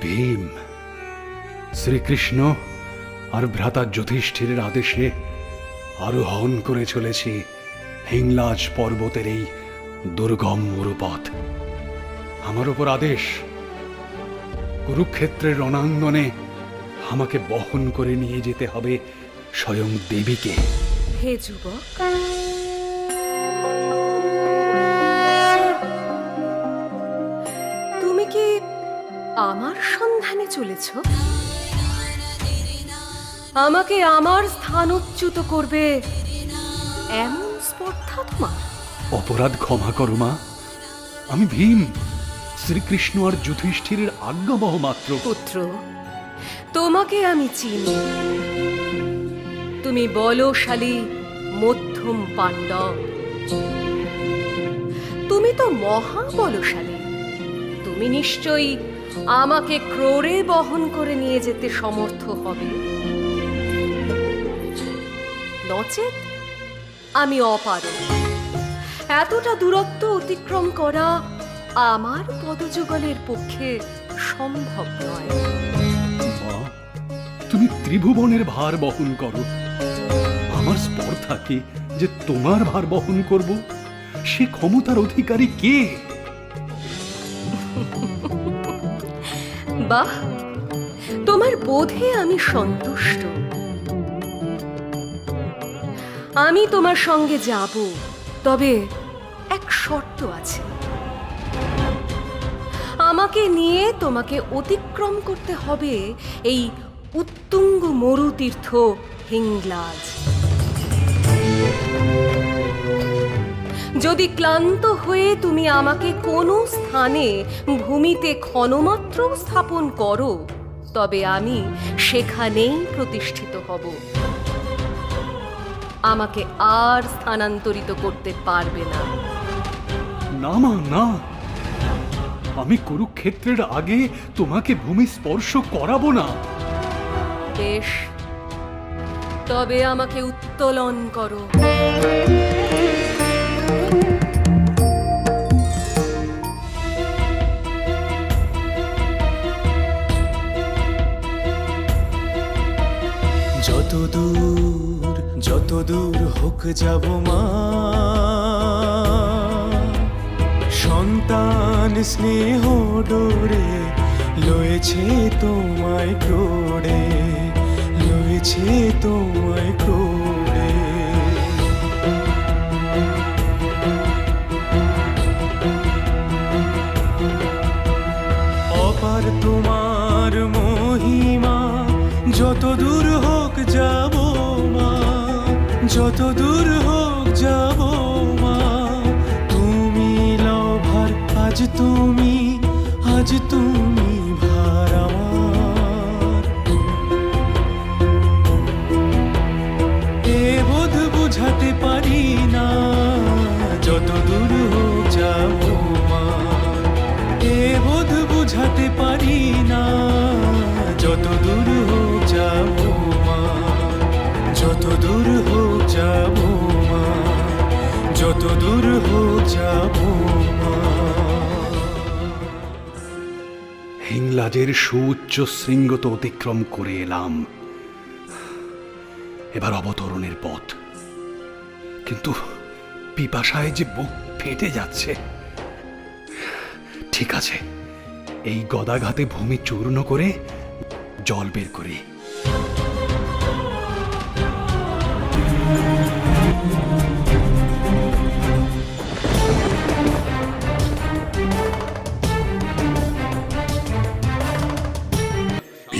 ভীম। শ্রীকৃষ্ণ আর ভ্রাতা যুধিষ্ঠিরের আদেশে আরোহণ করে চলেছি হিংলাজ পর্বতের এই দুর্গম মরুপথ। আমার উপর আদেশ, কুরুক্ষেত্রের রণাঙ্গনে আমাকে বহন করে নিয়ে যেতে হবে স্বয়ং দেবীকে। হে যুবক আমার সন্ধানে চলেছ? আমাকে আমার স্থান স্থানচ্যুত করবে। এমন স্পর্ধা তোমার? অপরাধ ক্ষমা করো মা। আমি ভীম। শ্রীকৃষ্ণ আর যুধিষ্ঠিরের আজ্ঞাবহ মাত্র। পুত্র তোমাকে আমি চিনি। তুমি বলশালী মধ্যম পাণ্ডব। তুমি তো মহা বলশালী তুমি নিশ্চয়ই আমাকে ক্রোড়ে বহন করে নিয়ে যেতে সমর্থ হবে। নচেত আমি অপারগ। এতটা দূরত্ব অতিক্রম করা আমার পদযুগলের পক্ষে সম্ভব নয়। তুমি ত্রিভুবনের ভার বহন করো। আমার স্পর্ধাকে যে তোমার ভার বহন করব? সে ক্ষমতার অধিকারী কে? বাহ, তোমার বোধে আমি সন্তুষ্ট। আমি তোমার সঙ্গে যাব, তবে এক শর্ত আছে। আমাকে নিয়ে তোমাকে অতিক্রম করতে হবে এই উত্তুঙ্গ মরুতীর্থ হিংলাজ। যদি ক্লান্ত হয়ে তুমি আমাকে কোনো স্থানে ভূমিতে ক্ষণমাত্র স্থাপন করো তবে আমি সেখানেই প্রতিষ্ঠিত হব। আমাকে আর স্থানান্তরিত করতে পারবে না। না মা না। আমি কুরুক্ষেত্রের আগে তোমাকে ভূমি স্পর্শ করাবো না। বেশ। তবে আমাকে উত্তোলন করো। যাব মা। সন্তান স্নেহ ডোরে লয়েছে তোমায় ক্রোড়ে লয়েছে তোমায় ক্রোড়ে। যত দূর হোক যাব মা, তুমি লভার আজ তুমি আজ তুমি পারি না, যত দূর বুঝাতে পারি না, যত দূর মা, যত দূর হোক যাব মা যত দূর হিংলাজের সুউচ্চ শৃঙ্গ তো অতিক্রম করে এলাম। এবার অবতরণের পথ। কিন্তু পিপাসায় যে বুক ফেটে যাচ্ছে, ঠিক আছে, এই গদাঘাতে ভূমি চূর্ণ করে জল বের করি।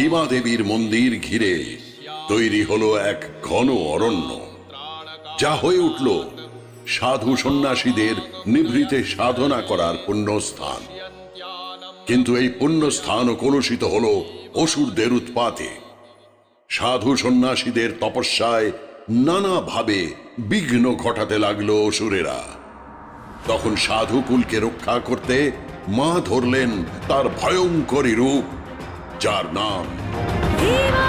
ভীমা দেবীর মন্দির ঘিরে তৈরি হলো এক ঘন অরণ্য, যা হয়ে উঠল সাধু সন্ন্যাসীদের নিভৃতে সাধনা করার পুণ্যস্থান। কিন্তু এই পুণ্যস্থানও কলুষিত হলো অসুরদের উৎপাতে। সাধু সন্ন্যাসীদের তপস্যায় নানাভাবে বিঘ্ন ঘটাতে লাগল অসুরেরা। তখন সাধুকুলকে রক্ষা করতে মা ধরলেন তার ভয়ঙ্করী রূপ जार नाम। धीमा,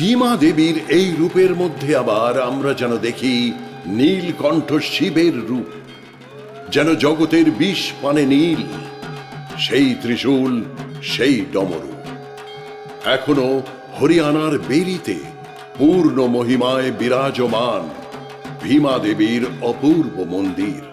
ভীমা দেবীর এই রূপের মধ্যে আবার আমরা যেন দেখি নীলকণ্ঠ শিবের রূপ, যেন জগতের বিষ পানে নীল, সেই ত্রিশূল, সেই ডমরু এখনও হরিয়ানার বেরিতে পূর্ণ মহিমায় বিরাজমান ভীমা দেবীর অপূর্ব মন্দির।